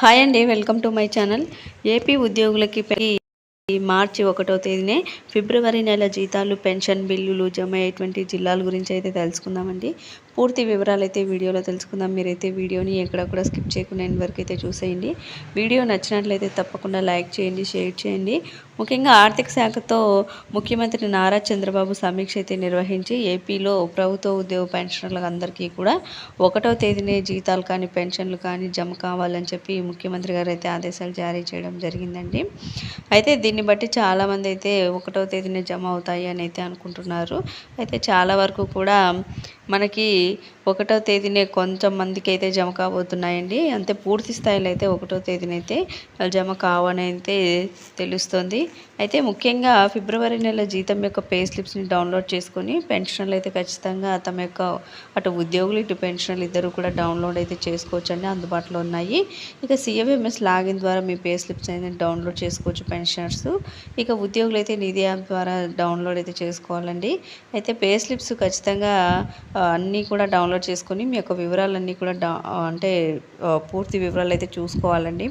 Hi అండి welcome to my channel. AP ఉద్యోగులకి మార్చి ఒకటో తేదీనే ఫిబ్రవరి నెల జీతాలు పెన్షన్ బిల్లులు జమ అయ్యేటువంటి జిల్లాల గురించి అయితే తెలుసుకుందామండి. పూర్తి వివరాలు అయితే వీడియోలో తెలుసుకుందాం. మీరైతే వీడియోని ఎక్కడ కూడా స్కిప్ చేయకుండా ఎండ్ వరకు అయితే చూసేయండి. వీడియో నచ్చినట్లయితే తప్పకుండా లైక్ చేయండి షేర్ చేయండి. ముఖ్యంగా ఆర్థిక శాఖతో ముఖ్యమంత్రి నారా చంద్రబాబు సమీక్ష అయితే నిర్వహించి ఏపీలో ప్రభుత్వ ఉద్యోగ పెన్షనర్లకు అందరికీ కూడా ఒకటో తేదీనే జీతాలు కానీ పెన్షన్లు కానీ జమ కావాలని చెప్పి ముఖ్యమంత్రి గారు అయితే ఆదేశాలు జారీ చేయడం జరిగిందండి. అయితే దీన్ని బట్టి చాలామంది అయితే ఒకటో తేదీనే జమ అవుతాయి అని అయితే అనుకుంటున్నారు. అయితే చాలా వరకు కూడా మనకి ఒకటో తేదీనే కొంచెం మందికి అయితే జమ కాబోతున్నాయండి. అంతే పూర్తి స్థాయిలో అయితే ఒకటో తేదీనైతే జమ కావనైతే తెలుస్తుంది. అయితే ముఖ్యంగా ఫిబ్రవరి నెల జీతం యొక్క పే స్లిప్స్ని డౌన్లోడ్ చేసుకొని పెన్షన్లు అయితే ఖచ్చితంగా తమ యొక్క అటు ఉద్యోగులు ఇటు పెన్షన్లు ఇద్దరు కూడా డౌన్లోడ్ అయితే చేసుకోవచ్చు అండి అందుబాటులో ఉన్నాయి. ఇక సిఎంఎంఎస్ లాగిన్ ద్వారా మీ పే స్లిప్స్ అయితే డౌన్లోడ్ చేసుకోవచ్చు పెన్షనర్స్. ఇక ఉద్యోగులు అయితే నిధి యాప్ ద్వారా డౌన్లోడ్ అయితే చేసుకోవాలండి. అయితే పే స్లిప్స్ ఖచ్చితంగా అన్ని కూడా డౌన్లోడ్ చేసుకొని మీ యొక్క వివరాలన్నీ కూడా డౌ అంటే పూర్తి వివరాలు అయితే చూసుకోవాలండి.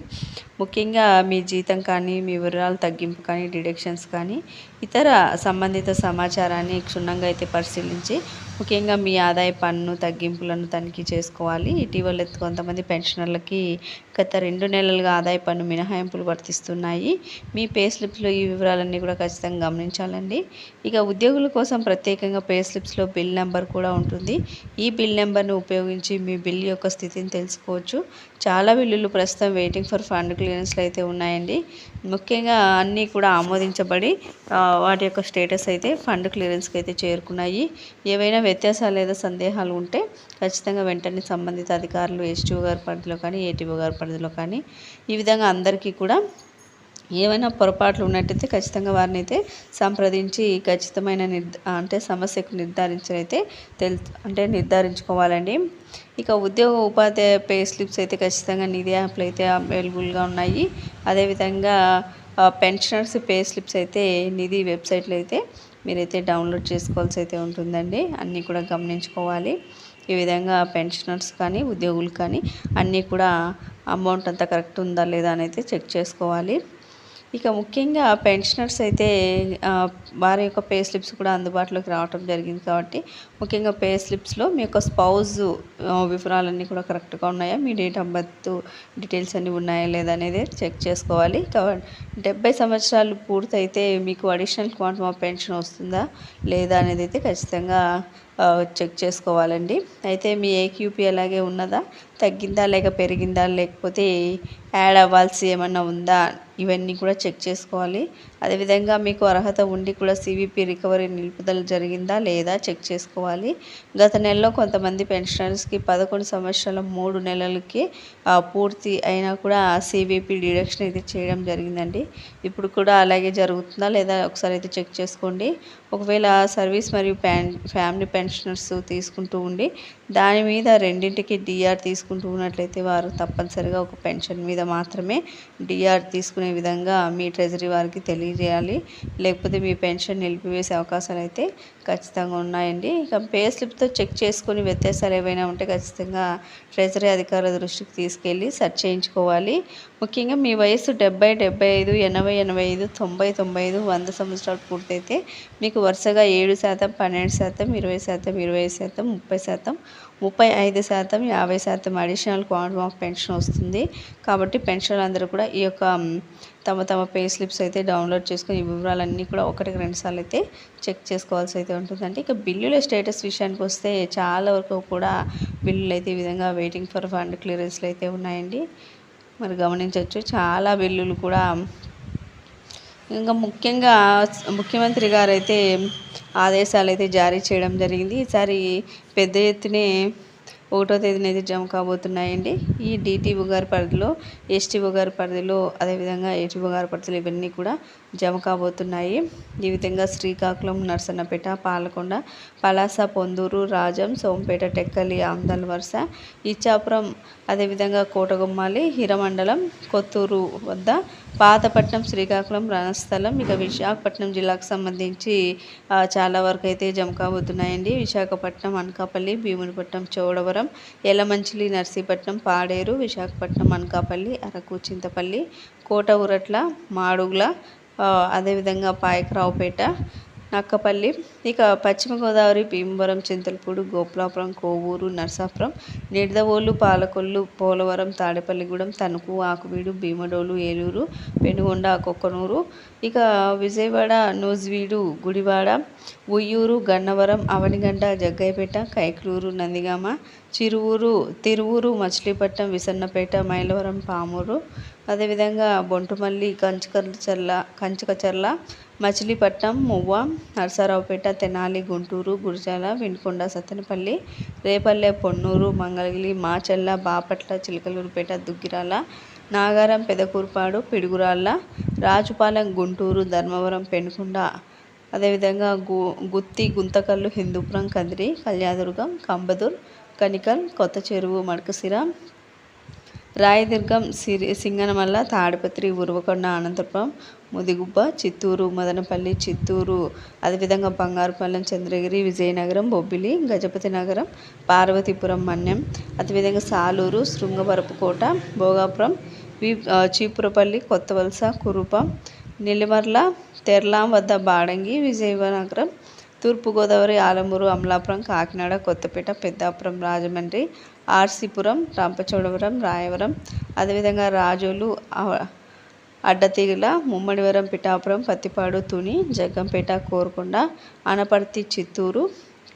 ముఖ్యంగా మీ జీతం కానీ మీ వివరాలు తగ్గింపు కానీ డిడక్షన్స్ కానీ ఇతర సంబంధిత సమాచారాన్ని క్షుణ్ణంగా అయితే పరిశీలించి ముఖ్యంగా మీ ఆదాయ పన్ను తగ్గింపులను తనిఖీ చేసుకోవాలి. ఇటీవల కొంతమంది పెన్షనర్లకి గత రెండు నెలలుగా ఆదాయ పన్ను మినహాయింపులు వర్తిస్తున్నాయి. మీ పే స్లిప్స్లో ఈ వివరాలన్నీ కూడా ఖచ్చితంగా గమనించాలండి. ఇక ఉద్యోగుల కోసం ప్రత్యేకంగా పే స్లిప్స్లో బిల్ నెంబర్ కూడా ఉంటుంది. ఈ బిల్ నెంబర్ను ఉపయోగించి మీ బిల్ యొక్క స్థితిని తెలుసుకోవచ్చు. చాలా బిల్లులు ప్రస్తుతం వెయిటింగ్ ఫర్ ఫండ్ క్లియరెన్స్లు అయితే ఉన్నాయండి. ముఖ్యంగా అన్నీ కూడా ఆమోదించబడి వాటి యొక్క స్టేటస్ అయితే ఫండ్ క్లియరెన్స్కి అయితే చేరుకున్నాయి. ఏవైనా వ్యత్యాసాలు లేదా సందేహాలు ఉంటే ఖచ్చితంగా వెంటనే సంబంధిత అధికారులు ఎస్టీఓ గారి పరిధిలో కానీ ఏటీఓ గారి పరిధిలో కానీ ఈ విధంగా అందరికీ కూడా ఏమైనా పొరపాట్లు ఉన్నట్టయితే ఖచ్చితంగా వారిని అయితే సంప్రదించి ఖచ్చితమైన అంటే సమస్యకు నిర్ధారించినైతే తెలు అంటే నిర్ధారించుకోవాలండి. ఇక ఉద్యోగ ఉపాధ్యాయ పే స్లిప్స్ అయితే ఖచ్చితంగా నిధి యాప్లు అయితే అవైలబుల్గా ఉన్నాయి. అదేవిధంగా పెన్షనర్స్ పే స్లిప్స్ అయితే నిధి వెబ్సైట్లో అయితే మీరైతే డౌన్లోడ్ చేసుకోవాల్సి అయితే ఉంటుందండి. అన్నీ కూడా గమనించుకోవాలి. ఈ విధంగా పెన్షనర్స్ కానీ ఉద్యోగులు కానీ అన్నీ కూడా అమౌంట్ అంతా కరెక్ట్ ఉందా లేదా అని అయితే చెక్ చేసుకోవాలి. ఇక ముఖ్యంగా పెన్షనర్స్ అయితే వారి యొక్క పే స్లిప్స్ కూడా అందుబాటులోకి రావటం జరిగింది కాబట్టి ముఖ్యంగా పే స్లిప్స్లో మీ యొక్క స్పౌజ్ వివరాలన్నీ కూడా కరెక్ట్గా ఉన్నాయా? మీ డేట్ ఆఫ్ బర్త్ డీటెయిల్స్ అన్నీ ఉన్నాయా లేదా అనేది చెక్ చేసుకోవాలి. కాబట్టి డెబ్బై సంవత్సరాలు పూర్తయితే మీకు అడిషనల్ క్వాంటమ్ ఆఫ్ పెన్షన్ వస్తుందా? లేదా అనేది అయితే ఖచ్చితంగా చెక్ చేసుకోవాలండి. అయితే మీ ఏక్యూపీ అలాగే ఉన్నదా? తగ్గిందా? లేక పెరిగిందా? లేకపోతే యాడ్ అవ్వాల్సి ఏమన్నా ఉందా? ఇవన్నీ కూడా చెక్ చేసుకోవాలి. అదేవిధంగా మీకు అర్హత ఉండి కూడా సివిపి రికవరీ నిలుపుదల జరిగిందా లేదా చెక్ చేసుకోవాలి. గత నెలలో కొంతమంది పెన్షనర్స్కి పదకొండు సంవత్సరాల మూడు నెలలకి పూర్తి అయినా కూడా సివిపి డిడక్షన్ అయితే చేయడం జరిగిందండి. ఇప్పుడు కూడా అలాగే జరుగుతుందా లేదా ఒకసారి అయితే చెక్ చేసుకోండి. ఒకవేళ సర్వీస్ మరియు ప్యాన్ ఫ్యామిలీ పెన్షనర్స్ తీసుకుంటూ ఉండి దాని మీద రెండింటికి డిఆర్ తీసుకుంటూ ఉన్నట్లయితే వారు తప్పనిసరిగా ఒక పెన్షన్ మీద మాత్రమే డిఆర్ తీసుకునే విధంగా మీ ట్రెజరీ వారికి తెలియజేయాలి. లేకపోతే మీ పెన్షన్ నిలిపివేసే అవకాశాలు అయితే ఖచ్చితంగా ఉన్నాయండి. ఇక పే స్లిప్తో చెక్ చేసుకుని వ్యత్యాసాలు ఏవైనా ఉంటే ఖచ్చితంగా ట్రెజరీ అధికారుల దృష్టికి తీసుకెళ్ళి సెర్చ్ చేయించుకోవాలి. ముఖ్యంగా మీ వయసు డెబ్బై డెబ్బై ఐదు ఎనభై ఎనభై ఐదు తొంభై తొంభై ఐదు వంద సంవత్సరాలు పూర్తయితే మీకు వరుసగా ఏడు శాతం పన్నెండు శాతం ఇరవై శాతం ఇరవై శాతం ముప్పై శాతం ముప్పై ఐదు శాతం యాభై శాతం అడిషనల్ క్వాంటమ్ ఆఫ్ పెన్షన్ వస్తుంది. కాబట్టి పెన్షన్ అందరూ కూడా ఈ యొక్క తమ తమ పే స్లిప్స్ అయితే డౌన్లోడ్ చేసుకుని ఈ వివరాలన్నీ కూడా ఒకటికి రెండు సార్లు అయితే చెక్ చేసుకోవాల్సి అయితే ఉంటుందండి. ఇక బిల్లుల స్టేటస్ విషయానికి వస్తే చాలా వరకు కూడా బిల్లులు అయితే ఈ విధంగా వెయిటింగ్ ఫర్ ఫండ్ క్లియరెన్స్లు అయితే ఉన్నాయండి. మరి గమనించవచ్చు. చాలా బిల్లులు కూడా ఇంకా ముఖ్యంగా ముఖ్యమంత్రి గారు అయితే ఆదేశాలు అయితే జారీ చేయడం జరిగింది. ఈసారి పెద్ద ఎత్తునే ఒకటో తేదీన అయితే జమ కాబోతున్నాయండి. ఈ డిటి బుగారి పరిధిలో ఎస్టీ బుగారి పరిధిలో అదేవిధంగా ఏటీ బుగారి పరిధిలో ఇవన్నీ కూడా జమ కాబోతున్నాయి. ఈ విధంగా శ్రీకాకుళం నర్సన్నపేట పాలకొండ పలాస పొందూరు రాజం సోంపేట టెక్కలి ఆమ్దాల వరుస ఇచ్చాపురం అదేవిధంగా కోటగుమ్మాలి హిరమండలం కొత్తూరు వద్ద పాతపట్నం శ్రీకాకుళం రణస్థలం ఇక విశాఖపట్నం జిల్లాకు సంబంధించి చాలా వరకు అయితే జమ కాబోతున్నాయండి విశాఖపట్నం అనకాపల్లి భీమునిపట్నం చోడవరం ఎలమంచిలి నర్సీపట్నం పాడేరు విశాఖపట్నం అనకాపల్లి అరకు చింతపల్లి కోట ఉరట్ల మాడుగుల అదేవిధంగా పాయకరావుపేట నక్కపల్లి. ఇక పశ్చిమ గోదావరి భీమవరం చింతలపూడి గోపులాపురం కోవూరు నర్సాపురం నిడదవోలు పాలకొల్లు పోలవరం తాడేపల్లిగూడెం తణుకు ఆకువీడు భీమడోలు ఏలూరు పెనుగొండ కొక్కనూరు. ఇక విజయవాడ నూజివీడు గుడివాడ ఉయ్యూరు గన్నవరం అవనిగండ జగ్గైపేట కైకలూరు నందిగామ చిరువూరు తిరువూరు మచిలీపట్నం విసన్నపేట మైలవరం పామూరు అదేవిధంగా బొంటుమల్లి కంచుకచర్ల కంచుకచర్ల మచిలీపట్నం మువ్వ నరసరావుపేట తెనాలి గుంటూరు గురిజాల వినుకొండ సత్తెనపల్లి రేపల్లె పొన్నూరు మంగళగిరి మాచల్ల బాపట్ల చిలకలూరుపేట దుగ్గిరాల నాగారం పెదకూరుపాడు పిడుగురాళ్ళ రాజుపాలెం గుంటూరు ధర్మవరం పెనుకొండ అదేవిధంగా గు గుత్తి గుంతకల్లు హిందూపురం కదిరి కళ్యాదుర్గం కంబదూర్ కనికల్ కొత్త చెరువు మడకసిర రాయదుర్గం సిరి సింగనమల్ల తాడిపత్రి ఉరవకొండ అనంతపురం ముదిగుబ్బ చిత్తూరు మదనపల్లి చిత్తూరు అదేవిధంగా బంగారుపాలెం చంద్రగిరి విజయనగరం బొబ్బిలి గజపతి నగరం పార్వతీపురం మన్యం అదేవిధంగా సాలూరు శృంగవరపుకోట భోగాపురం వి చీపురపల్లి కొత్తవలస కురుప నిలివర్ల తెర్లాం వద్ద బాడంగి విజయనగరం తూర్పుగోదావరి ఆలమూరు అమలాపురం కాకినాడ కొత్తపేట పెద్దాపురం రాజమండ్రి ఆర్సీపురం రంపచోడవరం రాయవరం అదేవిధంగా రాజోలు అడ్డతీగల ముమ్మడివరం పిఠాపురం పత్తిపాడు తుని జగ్గంపేట కోరుకొండ అనపర్తి చిత్తూరు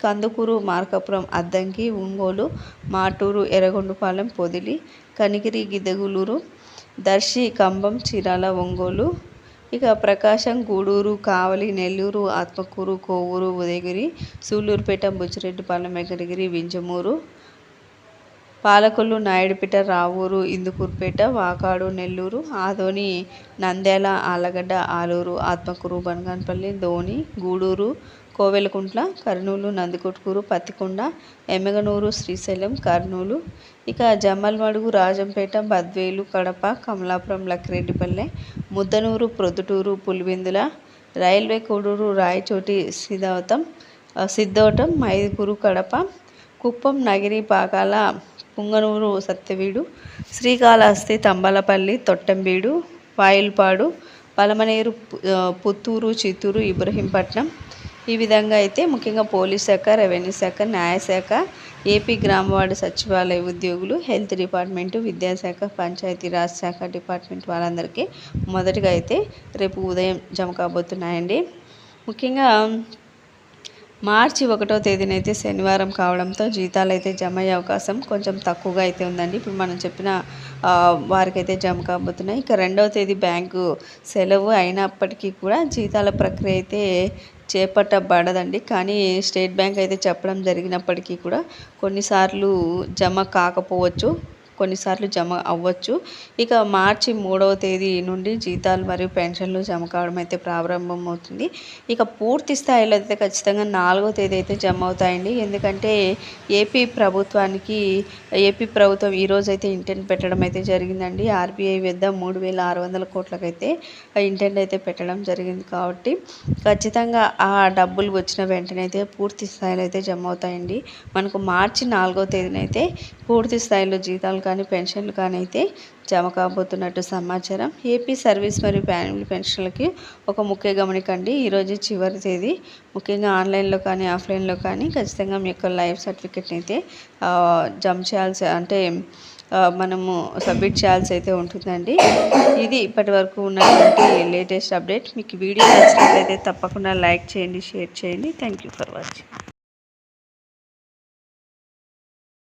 కందుకూరు మార్కాపురం అద్దంకి ఒంగోలు మాటూరు ఎర్రగొండపాలెం పొదిలి కనిగిరి గిద్దగులూరు దర్శి కంబం చీరాల ఒంగోలు ఇక ప్రకాశం గూడూరు కావలి నెల్లూరు ఆత్మకూరు కోవూరు ఉదయగిరి సూళ్ళూరుపేట బుచ్చిరెడ్డిపాలెం వెంకటగిరి వింజమూరు పాలకొల్లు నాయుడుపేట రావూరు ఇందుకూరుపేట వాకాడు నెల్లూరు ఆదోని నంద్యాల ఆలగడ్డ ఆలూరు ఆత్మకూరు బనగానపల్లి ధోని గూడూరు కోవెలకుంట్ల కర్నూలు నందికొట్కూరు పత్తికొండ ఎమ్మెగనూరు శ్రీశైలం కర్నూలు. ఇక జమ్మల్మడుగు రాజంపేట బద్వేలు కడప కమలాపురం లక్కిరెడ్డిపల్లె ముద్దనూరు ప్రొద్దుటూరు పులివెందుల రైల్వే కోడూరు రాయచోటి సిద్ధవతం సిద్ధవటం మైదుకూరు కడప కుప్పం నగిరి పాకాల పుంగనూరు సత్యవీడు శ్రీకాళహస్తి తంబలపల్లి తొట్టంబీడు వాయిల్పాడు పలమనేరు పుత్తూరు చిత్తూరు ఇబ్రహీంపట్నం ఈ విధంగా అయితే ముఖ్యంగా పోలీస్ శాఖ రెవెన్యూ శాఖ న్యాయశాఖ ఏపీ గ్రామవార్డు సచివాలయ ఉద్యోగులు హెల్త్ డిపార్ట్మెంటు విద్యాశాఖ పంచాయతీరాజ్ శాఖ డిపార్ట్మెంట్ వాళ్ళందరికీ మొదటిగా అయితే రేపు ఉదయం జమ కాబోతున్నాయండి. ముఖ్యంగా మార్చి ఒకటో తేదీనైతే శనివారం కావడంతో జీతాలు అయితే జమ అయ్యే అవకాశం కొంచెం తక్కువగా అయితే ఉందండి. ఇప్పుడు మనం చెప్పిన వారికైతే జమ కాబోతున్నాయి. ఇక రెండవ తేదీ బ్యాంకు సెలవు అయినప్పటికీ కూడా జీతాల ప్రక్రియ అయితే చేపట్టబడదండి. కానీ స్టేట్ బ్యాంక్ అయితే చెప్పడం జరిగినప్పటికీ కూడా కొన్నిసార్లు జమ కాకపోవచ్చు. కొన్నిసార్లు జమ అవ్వచ్చు. ఇక మార్చి మూడవ తేదీ నుండి జీతాలు మరియు పెన్షన్లు జమ కావడం అయితే ప్రారంభమవుతుంది. ఇక పూర్తి స్థాయిలో అయితే ఖచ్చితంగా నాలుగో తేదీ అయితే జమ అవుతాయండి. ఎందుకంటే ఏపీ ప్రభుత్వానికి ఏపీ ప్రభుత్వం ఈరోజు అయితే ఇంటెంట్ పెట్టడం అయితే జరిగిందండి. ఆర్బీఐ వద్ద మూడు వేల ఆరు వందల కోట్లకైతే ఇంటెంట్ అయితే పెట్టడం జరిగింది కాబట్టి ఖచ్చితంగా ఆ డబ్బులు వచ్చిన వెంటనే అయితే పూర్తి స్థాయిలో అయితే జమ అవుతాయండి. మనకు మార్చి నాలుగో తేదీనైతే పూర్తి స్థాయిలో జీతాలు కానీ పెన్షన్లు కానీ అయితే జమ కాబోతున్నట్టు సమాచారం. ఏపీ సర్వీస్ మరియు ఫ్యామిలీ పెన్షన్లకి ఒక ముఖ్య గమనికండి. ఈరోజు చివరి తేదీ. ముఖ్యంగా ఆన్లైన్లో కానీ ఆఫ్లైన్లో కానీ ఖచ్చితంగా మీ యొక్క లైఫ్ సర్టిఫికెట్ని అయితే జమ చేయాల్సి అంటే మనము సబ్మిట్ చేయాల్సి అయితే ఉంటుందండి. ఇది ఇప్పటి వరకు ఉన్నటువంటి లేటెస్ట్ అప్డేట్. మీకు వీడియో నచ్చినట్లయితే తప్పకుండా లైక్ చేయండి షేర్ చేయండి. Thank you for watching.